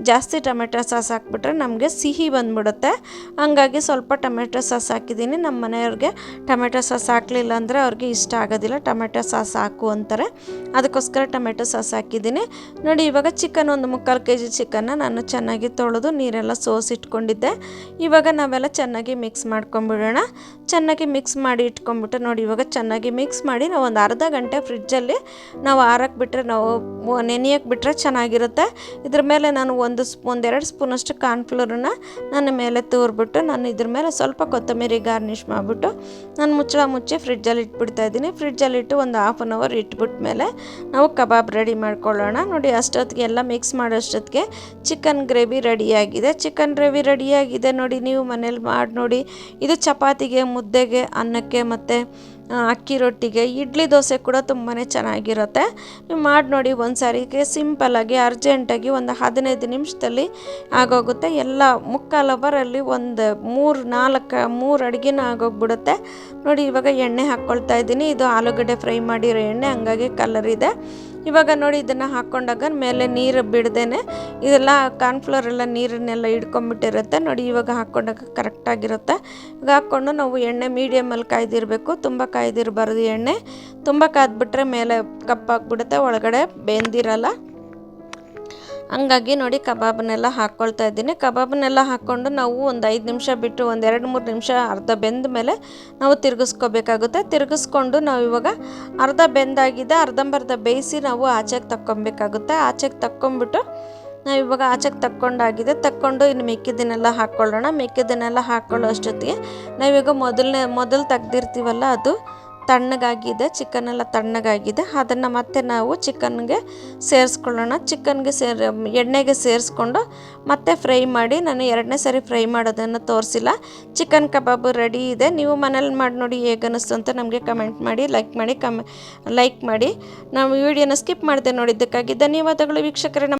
ಜಾಸ್ತಿ ಟೊಮೆಟೊ ಸಾಸ್ ಹಾಕ್ಬಿಟ್ರೆ ನಮಗೆ ಸಿಹಿ ಬಂದ್ಬಿಡುತ್ತೆ. ಹಂಗಾಗಿ ಸ್ವಲ್ಪ ಟೊಮೆಟೊ ಸಾಸ್ ಹಾಕಿದ್ದೀನಿ. ನಮ್ಮ ಮನೆಯವ್ರಿಗೆ ಟೊಮೆಟೊ ಸಾಸ್ ಹಾಕಲಿಲ್ಲ ಅಂದರೆ ಅವ್ರಿಗೆ ಇಷ್ಟ ಆಗೋದಿಲ್ಲ. ಟೊಮೆಟೊ ಸಾಸ್ ಹಾಕು ಅಂತಾರೆ. ಅದಕ್ಕೋಸ್ಕರ ಟೊಮೆಟೊ ಸಾಸ್ ಹಾಕಿದ್ದೀನಿ. ನೋಡಿ, ಇವಾಗ ಚಿಕನ್ ಒಂದು ಮುಕ್ಕಾಲು ಕೆ ಜಿ ಚಿಕನ್ನ ನಾನು ಚೆನ್ನಾಗಿ ತೊಳೆದು ನೀರೆಲ್ಲ ಸೋಸಿಟ್ಕೊಂಡಿದ್ದೆ. ಇವಾಗ ನಾವೆಲ್ಲ ಚೆನ್ನಾಗಿ ಮಿಕ್ಸ್ ಮಾಡ್ಕೊಂಬಿಡೋಣ. ಚೆನ್ನಾಗಿ ಮಿಕ್ಸ್ ಮಾಡಿ ಇಟ್ಕೊಂಬಿಟ್ಟು ನೋಡಿ, ಇವಾಗ ಚೆನ್ನಾಗಿ ಮಿಕ್ಸ್ ಮಾಡಿ ನಾವು ಒಂದು ಅರ್ಧ ಗಂಟೆ ಫ್ರಿಜ್ಜಲ್ಲಿ ನಾವು ಆರಕ್ಕೆ ಬಿಟ್ಟರೆ ನಾವು ನೆನೆಯಕ್ಕೆ ಬಿಟ್ಟರೆ ಚೆನ್ನಾಗಿರುತ್ತೆ. ಇದ್ರ ಮೇಲೆ ನಾನು ಒಂದು ಸ್ಪ್ ಒಂದೆರಡು ಸ್ಪೂನಷ್ಟು ಕಾರ್ನ್ಫ್ಲೋರನ್ನ ನನ್ನ ಮೇಲೆ ತೂರ್ಬಿಟ್ಟು ನಾನು ಇದ್ರ ಮೇಲೆ ಸ್ವಲ್ಪ ಕೊತ್ತಂಬರಿ ಗಾರ್ನಿಷ್ ಮಾಡಿಬಿಟ್ಟು ನಾನು ಮುಚ್ಚಳ ಮುಚ್ಚಿ ಫ್ರಿಜ್ಜಲ್ಲಿ ಇಟ್ಬಿಡ್ತಾ ಇದ್ದೀನಿ. ಫ್ರಿಜ್ಜಲ್ಲಿಟ್ಟು ಒಂದು ಹಾಫ್ ಆನ್ ಅವರ್ ಇಟ್ಬಿಟ್ಟ ಮೇಲೆ ನಾವು ಕಬಾಬ್ ರೆಡಿ ಮಾಡ್ಕೊಳ್ಳೋಣ. ನೋಡಿ, ಅಷ್ಟೊತ್ತಿಗೆ ಎಲ್ಲ ಮಿಕ್ಸ್ ಮಾಡೋಷ್ಟೊತ್ತಿಗೆ ಚಿಕನ್ ಗ್ರೇವಿ ರೆಡಿಯಾಗಿದೆ ಚಿಕನ್ ಗ್ರೇವಿ ರೆಡಿಯಾಗಿದೆ ನೋಡಿ, ನೀವು ಮನೇಲಿ ಮಾಡಿ ನೋಡಿ. ಇದು ಚಪಾತಿಗೆ, ಮುದ್ದೆಗೆ, ಅನ್ನಕ್ಕೆ ಮತ್ತು ಅಕ್ಕಿ ರೊಟ್ಟಿಗೆ, ಇಡ್ಲಿ ದೋಸೆ ಕೂಡ ತುಂಬಾ ಚೆನ್ನಾಗಿರುತ್ತೆ. ನೀವು ಮಾಡಿ ನೋಡಿ ಒಂದು ಸಾರಿಗೆ ಸಿಂಪಲ್ಲಾಗಿ ಅರ್ಜೆಂಟಾಗಿ ಒಂದು ಹದಿನೈದು ನಿಮಿಷದಲ್ಲಿ ಆಗೋಗುತ್ತೆ. ಎಲ್ಲ ಮುಕ್ಕಾಲು ಅವರಲ್ಲಿ ಒಂದು ಮೂರು ನಾಲ್ಕು, ಮೂರು ಅಡುಗೆನೂ ಆಗೋಗ್ಬಿಡುತ್ತೆ. ನೋಡಿ ಇವಾಗ ಎಣ್ಣೆ ಹಾಕ್ಕೊಳ್ತಾ ಇದ್ದೀನಿ. ಇದು ಆಲೂಗಡ್ಡೆ ಫ್ರೈ ಮಾಡಿರೋ ಎಣ್ಣೆ, ಹಂಗಾಗಿ ಕಲರ್ ಇದೆ. ಇವಾಗ ನೋಡಿ ಇದನ್ನು ಹಾಕ್ಕೊಂಡಾಗ ಮೇಲೆ ನೀರು ಬಿಡ್ದೇನೆ ಇದೆಲ್ಲ ಕಾರ್ನ್ಫ್ಲೋರ್ ಎಲ್ಲ ನೀರನ್ನೆಲ್ಲ ಹಿಡ್ಕೊಂಬಿಟ್ಟಿರುತ್ತೆ. ನೋಡಿ ಇವಾಗ ಹಾಕ್ಕೊಂಡಾಗ ಕರೆಕ್ಟಾಗಿರುತ್ತೆ ಈಗ ಹಾಕ್ಕೊಂಡು ನಾವು ಎಣ್ಣೆ ಮೀಡಿಯಮಲ್ಲಿ ಕಾಯ್ದಿರಬೇಕು. ತುಂಬ ಕಾಯ್ದಿರಬಾರ್ದು ಎಣ್ಣೆ. ತುಂಬ ಕಾದ್ಬಿಟ್ರೆ ಮೇಲೆ ಕಪ್ಪಾಗ್ಬಿಡುತ್ತೆ. ಒಳಗಡೆ ಬೆಂದಿರಲ್ಲ. ಹಂಗಾಗಿ ನೋಡಿ ಕಬಾಬನ್ನೆಲ್ಲ ಹಾಕ್ಕೊಳ್ತಾ ಇದ್ದೀನಿ. ಕಬಾಬನ್ನೆಲ್ಲ ಹಾಕ್ಕೊಂಡು ನಾವು ಒಂದು ಐದು ನಿಮಿಷ ಬಿಟ್ಟು ಒಂದು ಎರಡು ಮೂರು ನಿಮಿಷ ಅರ್ಧ ಬೆಂದ ಮೇಲೆ ನಾವು ತಿರುಗಿಸ್ಕೋಬೇಕಾಗುತ್ತೆ. ತಿರುಗಿಸ್ಕೊಂಡು ನಾವು ಇವಾಗ ಅರ್ಧ ಬೆಂದಾಗಿದೆ. ಅರ್ಧಂಬರ್ಧ ಬೇಯಿಸಿ ನಾವು ಆಚೆಗೆ ತಕ್ಕೊಬೇಕಾಗುತ್ತೆ. ಆಚೆಗೆ ತಕ್ಕೊಂಬಿಟ್ಟು ನಾವು ಇವಾಗ ಆಚೆಗೆ ತಕ್ಕೊಂಡಾಗಿದೆ. ತಕ್ಕೊಂಡು ಇನ್ನು ಮಿಕ್ಕಿದ್ದನ್ನೆಲ್ಲ ಹಾಕ್ಕೊಳ್ಳೋಣ. ಮಿಕ್ಕಿದ್ದನ್ನೆಲ್ಲ ಹಾಕ್ಕೊಳ್ಳೋ ಅಷ್ಟೊತ್ತಿಗೆ ನಾವೀಗ ಮೊದಲನೇ, ಮೊದಲು ತೆಗ್ದಿರ್ತೀವಲ್ಲ ಅದು. ತಣ್ಣಗಾಗಿದೆ ಚಿಕನ್ ಎಲ್ಲ ತಣ್ಣಗಾಗಿದೆ. ಅದನ್ನು ಮತ್ತೆ ನಾವು ಚಿಕನ್ಗೆ ಸೇರಿಸ್ಕೊಳ್ಳೋಣ. ಚಿಕನ್ಗೆ ಸೇರಿ, ಎಣ್ಣೆಗೆ ಸೇರಿಸ್ಕೊಂಡು ಮತ್ತೆ ಫ್ರೈ ಮಾಡಿ, ನಾನು ಎರಡನೇ ಸರಿ ಫ್ರೈ ಮಾಡೋದನ್ನು ತೋರಿಸಿಲ್ಲ. ಚಿಕನ್ ಕಬಾಬು ರೆಡಿ ಇದೆ. ನೀವು ಮನೇಲಿ ಮಾಡಿ ನೋಡಿ ಹೇಗೆ ಅನ್ನಿಸ್ತು ಅಂತ ನಮಗೆ ಕಮೆಂಟ್ ಮಾಡಿ, ಲೈಕ್ ಮಾಡಿ, ಕಮೆ, ಲೈಕ್ ಮಾಡಿ. ನಾವು ವಿಡಿಯೋನ ಸ್ಕಿಪ್ ಮಾಡಿದೆ ನೋಡಿದ್ದಕ್ಕಾಗಿ ಧನ್ಯವಾದಗಳು ವೀಕ್ಷಕರೇ.